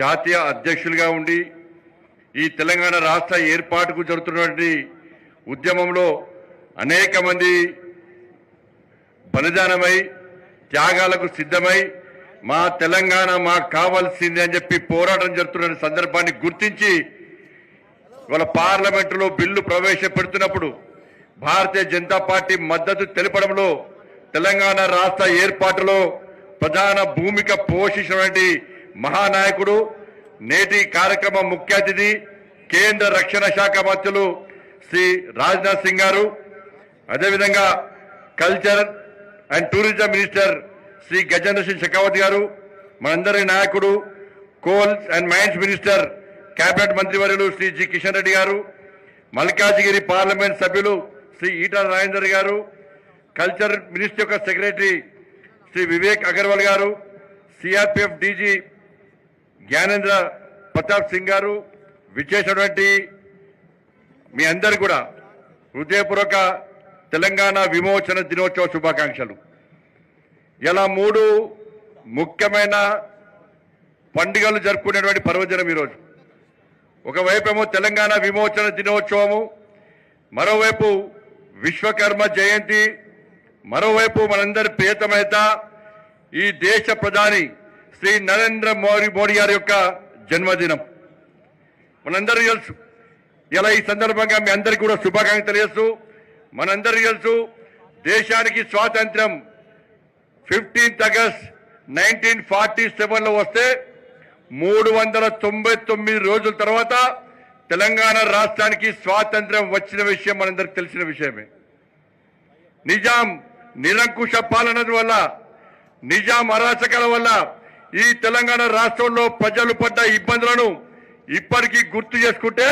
జాతీయ అధ్యక్షులుగా ఉండి ఈ తెలంగాణ రాష్ట్ర ఏర్పాటుకు జరుగుతున్నటువంటి ఉద్యమంలో అనేక మంది బలిదానమై త్యాగాలకు సిద్ధమై మా తెలంగాణ మాకు కావాల్సింది అని చెప్పి పోరాటం జరుగుతున్న సందర్భాన్ని గుర్తించి ఇవాళ పార్లమెంటులో బిల్లు ప్రవేశపెడుతున్నప్పుడు భారతీయ జనతా పార్టీ మద్దతు తెలపడంలో తెలంగాణ రాష్ట్ర ఏర్పాటులో ప్రధాన భూమిక పోషించినటువంటి మహానాయకుడు నేటి కార్యక్రమం ముఖ్య అతిథి కేంద్ర రక్షణ శాఖ మంత్రులు శ్రీ రాజ్నాథ్ సింగ్ గారు అదేవిధంగా culture and tourism minister Shri Gajendra Singh Shekhawat garu మనందరి నాయకుడు coals and mines minister cabinet మంత్రివర్యులు శ్రీ జి కిషన్ రెడ్డి గారు మల్కాజిగిరి పార్లమెంట్ సభ్యులు శ్రీ ఈటల రాజేందర్ గారు కల్చర్ మినిస్టర్ యొక్క secretary Shri Vivek Agarwal garu CRPF DG Gyanendra Pratap Singh garu విచ్చేసినటువంటి మీ అందరు కూడా హృదయపూర్వక తెలంగాణ విమోచన దినోత్సవ శుభాకాంక్షలు. ఇలా మూడు ముఖ్యమైన పండుగలు జరుపుకునేటువంటి పర్వదినం ఈరోజు. ఒకవైపేమో తెలంగాణ విమోచన దినోత్సవము మరోవైపు విశ్వకర్మ జయంతి మరోవైపు మనందరి ప్రియతమైత ఈ దేశ ప్రధాని శ్రీ నరేంద్ర మోడీ మోడీ గారి యొక్క జన్మదినం. మనందరూ తెలుసు. ఇలా ఈ సందర్భంగా మీ అందరికీ కూడా శుభాకాంక్షలు తెలియజేస్తూ మనందరూ తెలుసు దేశానికి స్వాతంత్ర్యం ఫిఫ్టీన్త్ ఆగస్ట్ నైన్టీన్ ఫార్టీ సెవెన్లో వస్తే మూడు వందల తొంభై తొమ్మిది రోజుల తర్వాత తెలంగాణ రాష్ట్రానికి స్వాతంత్ర్యం వచ్చిన విషయం మనందరికి తెలిసిన విషయమే. నిజాం నిరంకుశ పాలన వల్ల నిజాం అరాచకాల వల్ల ఈ తెలంగాణ రాష్ట్రంలో ప్రజలు పడ్డ ఇబ్బందులను ఇప్పటికీ గుర్తు చేసుకుంటే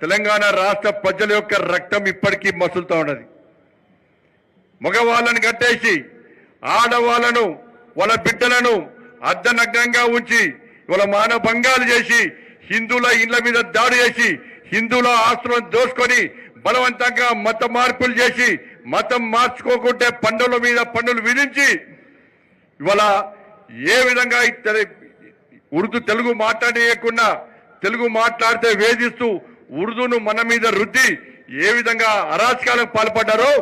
తెలంగాణ రాష్ట్ర ప్రజల యొక్క రక్తం ఇప్పటికీ మసులుతూ ఉన్నది. మగవాళ్ళని కట్టేసి ఆడవాళ్ళను వాళ్ళ బిడ్డలను అర్ధనగ్నంగా ఉంచి వాళ్ళ మానభంగాలు చేసి హిందువుల ఇళ్ళ మీద దాడి చేసి హిందువుల ఆస్తులను దోసుకొని బలవంతంగా మత మార్పులు చేసి మతం మార్చుకోకుంటే పన్నుల మీద పన్నులు విధించి ఇవాళ ఏ విధంగా ఉర్దూ తెలుగు మాట్లాడేయకుండా తెలుగు మాట్లాడితే వేధిస్తూ ఉర్దూను మన మీద రుద్ది ఏ విధంగా అరాచకాలకు పాల్పడ్డారో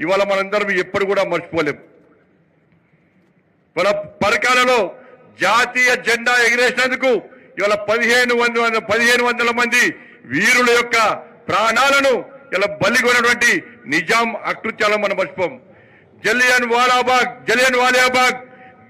ఇవాళ మనందరం ఎప్పుడు కూడా మర్చిపోలేం. మన పరకాలలో జాతీయ జెండా ఎగిరేసినందుకు ఇవాళ పదిహేను వందల పదిహేను వందల మంది వీరుల యొక్క ప్రాణాలను ఇలా బలిగొన్నటువంటి నిజాం అకృత్యాలను మనం మర్చిపోం. జలియన్ వాలాబాగ్ జలియన్ వాలియాబాగ్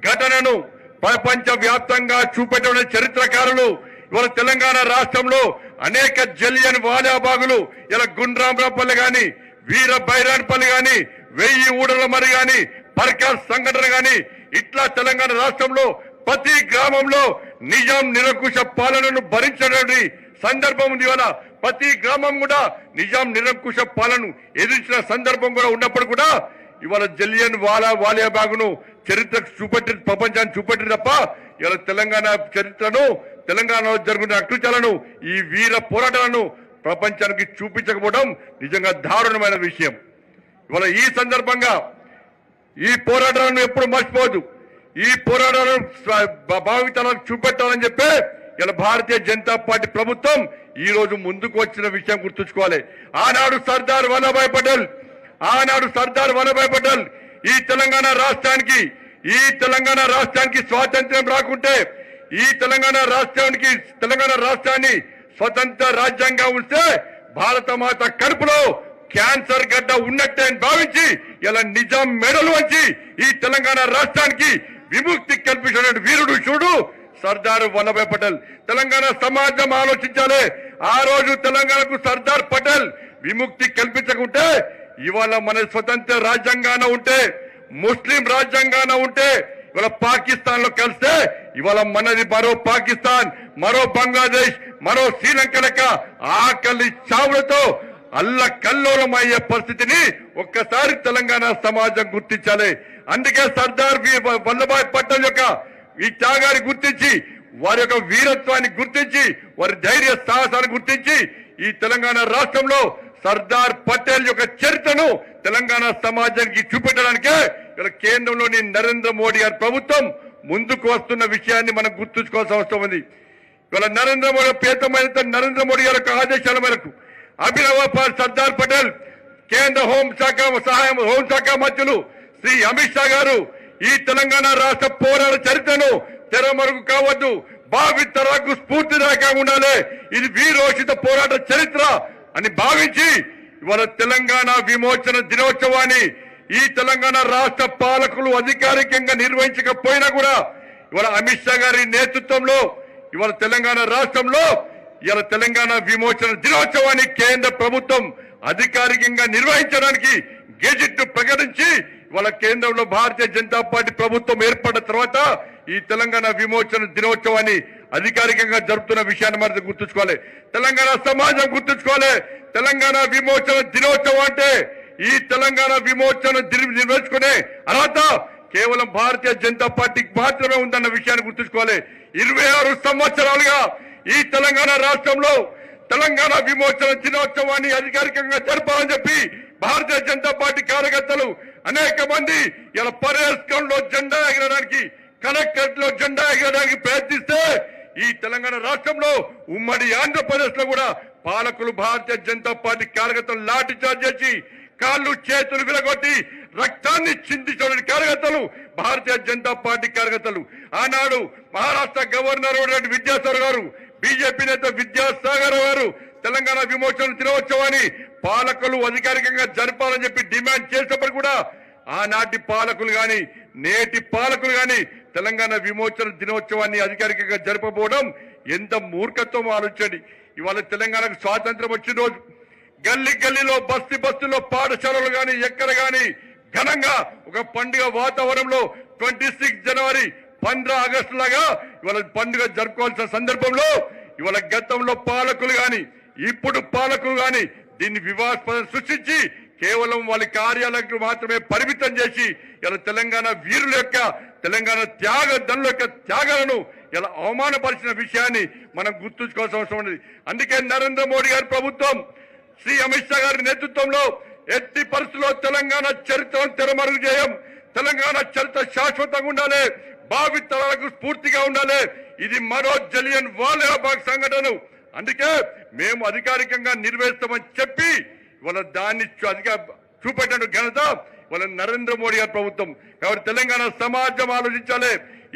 ఘటనను ప్రపంచ వ్యాప్తంగా చూపెట్టిన చరిత్రకారులు ఇవాళ తెలంగాణ రాష్ట్రంలో అనేక జలియన్ వాలియాబాగులు ఇలా గుండ్రాంరాపల్లి గాని వీర బైరాన్పల్లి గాని వెయ్యి ఊడల మరి గాని పర్కా సంఘటన గాని ఇట్లా తెలంగాణ రాష్ట్రంలో ప్రతి గ్రామంలో నిజాం నిరంకుశ పాలనను భరించడానికి సందర్భం ఉంది ఇవాళ. ప్రతి గ్రామం కూడా నిజాం నిరంకుశ పాలన ఎదిరించిన సందర్భం కూడా ఉన్నప్పుడు కూడా ఇవాళ జలియన్ వాలా వాలియా బాగును చరిత్ర చూపెట్టి ప్రపంచాన్ని చూపెట్టి తప్ప ఇలా తెలంగాణ చరిత్రను తెలంగాణలో జరుగుతున్న అకృత్యాలను ఈ వీర పోరాటాలను ప్రపంచానికి చూపించకపోవడం నిజంగా దారుణమైన విషయం. ఇవాళ ఈ సందర్భంగా ఈ పోరాటాలను ఎప్పుడు మర్చిపోదు ఈ పోరాటాలను స్వ- భావితరాలకు చూపెట్టాలని చెప్పి ఇలా భారతీయ జనతా పార్టీ ప్రభుత్వం ఈ రోజు ముందుకు వచ్చిన విషయం గుర్తుంచుకోవాలి. ఆనాడు సర్దార్ వల్లభాయ్ పటేల్ ఆనాడు సర్దార్ వల్లభాయ్ పటేల్ ఈ తెలంగాణ రాష్ట్రానికి ఈ తెలంగాణ రాష్ట్రానికి స్వాతంత్ర్యం రాకుంటే ఈ తెలంగాణ రాష్ట్రానికి తెలంగాణ రాష్ట్రాన్ని స్వతంత్ర రాజ్యాంగంగా ఉంటే భారత మాత కడుపులో క్యాన్సర్ గడ్డ ఉన్నట్టే అని భావించి ఇలా నిజాం మెడలు వంచి ఈ తెలంగాణ రాష్ట్రానికి విముక్తి కల్పించిన వీరుడు చూడు సర్దార్ వల్లభాయ్ పటేల్. తెలంగాణ సమాజం ఆలోచించాలి. ఆ రోజు తెలంగాణకు సర్దార్ పటేల్ విముక్తి కల్పించకుంటే ఇవాళ మన స్వతంత్ర రాజ్యాంగాన ఉంటే ముస్లిం రాజ్యాంగాన ఉంటే ఇవాళ పాకిస్తాన్లో కలిస్తే ఇవాళ మనది మరో పాకిస్తాన్ మరో బంగ్లాదేశ్ మరో శ్రీలంక లెక్క ఆకలి చావులతో అల్ల కల్లోలం అయ్యే పరిస్థితిని ఒక్కసారి తెలంగాణ సమాజం గుర్తించాలి. అందుకే సర్దార్ వల్లభాయ్ పటేల్ యొక్క ఈ త్యాగాన్ని గుర్తించి వారి యొక్క వీరత్వాన్ని గుర్తించి వారి ధైర్య సాహసాన్ని గుర్తించి ఈ తెలంగాణ రాష్ట్రంలో సర్దార్ పటేల్ యొక్క చరిత్రను తెలంగాణ సమాజానికి చూపెట్టడానికే ఇక్కడ కేంద్రంలోని నరేంద్ర మోడీ గారి ప్రభుత్వం ముందుకు వస్తున్న విషయాన్ని మనం గుర్తుంచుకోవాల్సిన అవసరం ఉంది. ఇవాళ నరేంద్ర మోడీ ప్రియతమైన నరేంద్ర మోడీ గారి యొక్క ఆదేశాల మేరకు అభినవ సర్దార్ పటేల్ కేంద్ర హోంశాఖ సహాయం హోంశాఖ మంత్రులు శ్రీ అమిత్ షా గారు ఈ తెలంగాణ రాష్ట్ర పోరాట చరిత్రను తెరమరుగు కావద్దు. భావితరాలకు స్ఫూర్తిదాయకంగా ఉండాలి. ఇది వీరోషిత పోరాట చరిత్ర అని భావించి ఇవాళ తెలంగాణ విమోచన దినోత్సవాన్ని ఈ తెలంగాణ రాష్ట్ర పాలకులు అధికారికంగా నిర్వహించకపోయినా కూడా ఇవాళ అమిత్ షా గారి నేతృత్వంలో ఇవాళ తెలంగాణ రాష్ట్రంలో ఇవాళ తెలంగాణ విమోచన దినోత్సవాన్ని కేంద్ర ప్రభుత్వం అధికారికంగా నిర్వహించడానికి గెజిట్ ప్రకటించి ఇవాళ కేంద్రంలో భారతీయ జనతా పార్టీ ప్రభుత్వం ఏర్పడిన తర్వాత ఈ తెలంగాణ విమోచన దినోత్సవాన్ని అధికారికంగా జరుపుతున్న విషయాన్ని మరి గుర్తుంచుకోవాలి. తెలంగాణ సమాజం గుర్తుంచుకోవాలి. తెలంగాణ విమోచన దినోత్సవం అంటే ఈ తెలంగాణ విమోచన నిర్వహించుకునే అర్హత కేవలం భారతీయ జనతా పార్టీకి మాత్రమే ఉందన్న విషయాన్ని గుర్తుంచుకోవాలి. ఇరవై ఆరు సంవత్సరాలుగా ఈ తెలంగాణ రాష్ట్రంలో తెలంగాణ విమోచన దినోత్సవాన్ని అధికారికంగా జరపాలని చెప్పి భారతీయ జనతా పార్టీ కార్యకర్తలు అనేక మంది ఇలా పర్యాటకంలో జెండా ఎగరడానికి కలెక్టరేట్లో జెండా ఎగరడానికి ప్రయత్నిస్తే ఈ తెలంగాణ రాష్ట్రంలో ఉమ్మడి ఆంధ్రప్రదేశ్లో కూడా పాలకులు భారతీయ జనతా పార్టీ కార్యకర్తలు లాఠీ చార్జ్ చేసి కాళ్ళు చేతులు విలగొట్టి రక్తాన్ని చిందించిన కార్యకర్తలు భారతీయ జనతా పార్టీ కార్యకర్తలు. ఆనాడు మహారాష్ట్ర గవర్నర్ రెడ్డి విద్యాసాగర్ గారు బీజేపీ నేత విద్యాసాగర్ గారు తెలంగాణ విమోచన దినోత్సవాన్ని పాలకులు అధికారికంగా జరపాలని చెప్పి డిమాండ్ చేసినప్పుడు కూడా ఆనాటి పాలకులు కానీ నేటి పాలకులు గాని తెలంగాణ విమోచన దినోత్సవాన్ని అధికారికంగా జరపబోవడం ఎంత మూర్ఖత్వం ఆలోచండి ఇవాళ తెలంగాణకు స్వాతంత్రం వచ్చిన రోజు గల్లీ గల్లీలో బస్తి బస్సులో పాఠశాలలు గాని ఎక్కడ గాని ఘనంగా ఒక పండుగ వాతావరణంలో ట్వంటీ సిక్స్ జనవరి పంద్ర ఆగస్టు లాగా ఇవాళ పండుగ జరుపుకోవాల్సిన సందర్భంలో ఇవాళ గతంలో పాలకులు గాని ఇప్పుడు పాలకులు గాని దీన్ని వివాదాస్పదం సృష్టించి కేవలం వాళ్ళ కార్యాలయాలకు మాత్రమే పరిమితం చేసి ఇలా తెలంగాణ వీరుల యొక్క తెలంగాణ త్యాగ ధనుల యొక్క త్యాగాలను ఇలా అవమానపరిచిన విషయాన్ని మనం గుర్తుంచుకోవాల్సిన అవసరం ఉంది. అందుకే నరేంద్ర మోడీ గారి ప్రభుత్వం శ్రీ అమిత్ షా గారి నేతృత్వంలో ఎట్టి పరిస్థితుల్లో తెలంగాణ చరిత్రను తెరమరుగు చేయం. తెలంగాణ చరిత్ర శాశ్వతంగా ఉండాలి. భావి తరాలకు స్ఫూర్తిగా ఉండాలి. ఇది మరో జలియన్ వాలేబాగ్ సంఘటన అందుకే మేము అధికారికంగా నిర్వహిస్తామని చెప్పి వాళ్ళ దాన్ని అధిక చూపెట్టిన ఘనత మన నరేంద్ర మోడీ గారి ప్రభుత్వం. కాబట్టి తెలంగాణ సమాజం ఆలోచించాలి.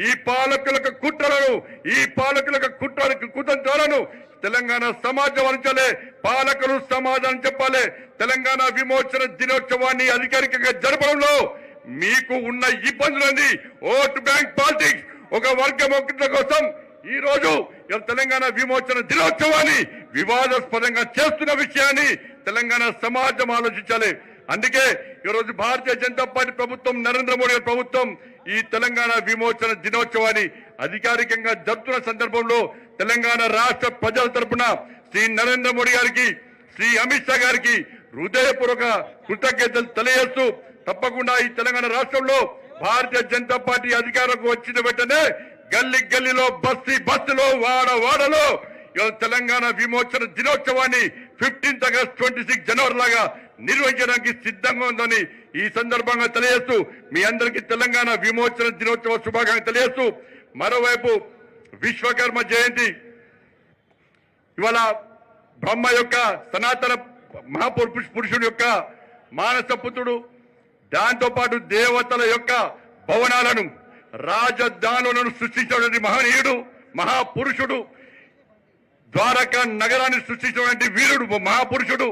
ఈ పాలకులకు కుట్రలను ఈ పాలకులకు కుట్రలకు కుతంత్రాలను తెలంగాణ సమాజం అంచాలి పాలకులు సమాధానం చెప్పాలి. తెలంగాణ విమోచన దినోత్సవాన్ని అధికారికంగా జరపడంలో మీకు ఉన్న ఇబ్బందులన్నీ ఓటు బ్యాంక్ పాలిటిక్స్ ఒక వర్గం ఒకటి కోసం ఈ రోజు తెలంగాణ విమోచన దినోత్సవాన్ని వివాదాస్పదంగా చేస్తున్న విషయాన్ని తెలంగాణ సమాజం ఆలోచించాలి. అందుకే ఈరోజు భారతీయ జనతా పార్టీ ప్రభుత్వం నరేంద్ర మోడీ ప్రభుత్వం ఈ తెలంగాణ విమోచన దినోత్సవాన్ని అధికారికంగా జరుపుతున్న సందర్భంలో తెలంగాణ రాష్ట్ర ప్రజల తరపున శ్రీ నరేంద్ర మోడీ గారికి శ్రీ అమిత్ షా గారికి హృదయపూర్వక కృతజ్ఞతలు తెలియజేస్తూ తప్పకుండా ఈ తెలంగాణ రాష్ట్రంలో భారతీయ జనతా పార్టీ అధికారంలోకి వచ్చిన వెంటనే గల్లి గల్లీలో బస్తీ బస్సులో వాడ వాడలో తెలంగాణ విమోచన దినోత్సవాన్ని fifteenth August twenty six January లాగా నిర్వహించడానికి సిద్ధంగా ఉందని ఈ సందర్భంగా తెలియజేస్తూ మీ అందరికీ తెలంగాణ విమోచన దినోత్సవ శుభాకాంక్షలు తెలియజేస్తూ మరోవైపు విశ్వకర్మ జయంతి. ఇవాళ బ్రహ్మ యొక్క సనాతన మహాపురుష పురుషుడు యొక్క మానస పుత్రుడు దాంతోపాటు దేవతల యొక్క భవనాలను రాజధానులను సృష్టించినటువంటి మహనీయుడు మహాపురుషుడు ద్వారకా నగరాన్ని సృష్టించినటువంటి వీరుడు మహాపురుషుడు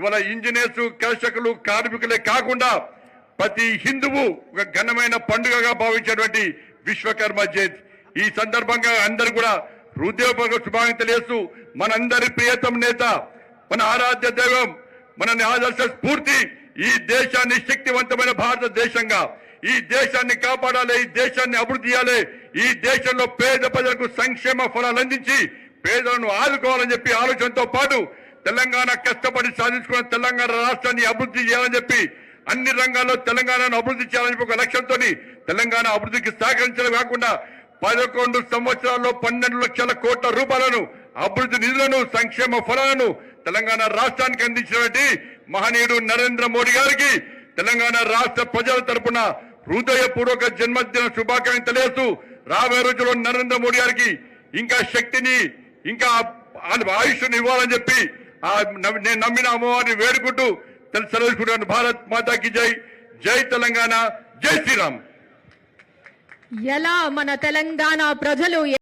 ఇవాళ ఇంజనీర్స్ కర్షకులు కార్మికులే కాకుండా ప్రతి హిందువు ఒక ఘనమైన పండుగగా భావించేటువంటి విశ్వకర్మ జయంతి. ఈ సందర్భంగా అందరు కూడా హృదయపూర్వక శుభాకాంక్షలు తెలియజేస్తూ మనందరి ప్రియతమ నేత మన ఆరాధ్య దైవం మన ఆదర్శ స్ఫూర్తి ఈ దేశాన్ని శక్తివంతమైన భారతదేశంగా ఈ దేశాన్ని కాపాడాలి ఈ దేశాన్ని అభివృద్ధి చేయాలి ఈ దేశంలో పేద ప్రజలకు సంక్షేమ ఫలాలు అందించి పేదలను ఆదుకోవాలని చెప్పి ఆలోచనతో పాటు తెలంగాణ కష్టపడి సాధించుకున్న తెలంగాణ రాష్ట్రాన్ని అభివృద్ధి చేయాలని చెప్పి అన్ని రంగాల్లో తెలంగాణను అభివృద్ధి చేయాలని చెప్పి ఒక లక్ష్యంతో తెలంగాణ అభివృద్ధికి సహకరించడం కాకుండా పదకొండు సంవత్సరాల్లో పన్నెండు లక్షల కోట్ల రూపాయలను అభివృద్ధి నిధులను సంక్షేమ ఫలాలను తెలంగాణ రాష్ట్రానికి అందించినటువంటి మహనీయుడు నరేంద్ర మోడీ గారికి తెలంగాణ రాష్ట్ర ప్రజల తరపున హృదయపూర్వక జన్మదిన శుభాకాంక్షలు తెలియస్తూ రాబోయే రోజుల్లో నరేంద్ర మోడీ గారికి ఇంకా శక్తిని ఇంకా ఆయుష్ను ఇవ్వాలని చెప్పి నేను నమ్మిన అమ్మవారిని వేడుకుంటూ తెలుసుకుంటాను భారత్ మాతాకి జై. జై తెలంగాణ. జై శ్రీరామ్. ఎలా మన తెలంగాణ ప్రజలు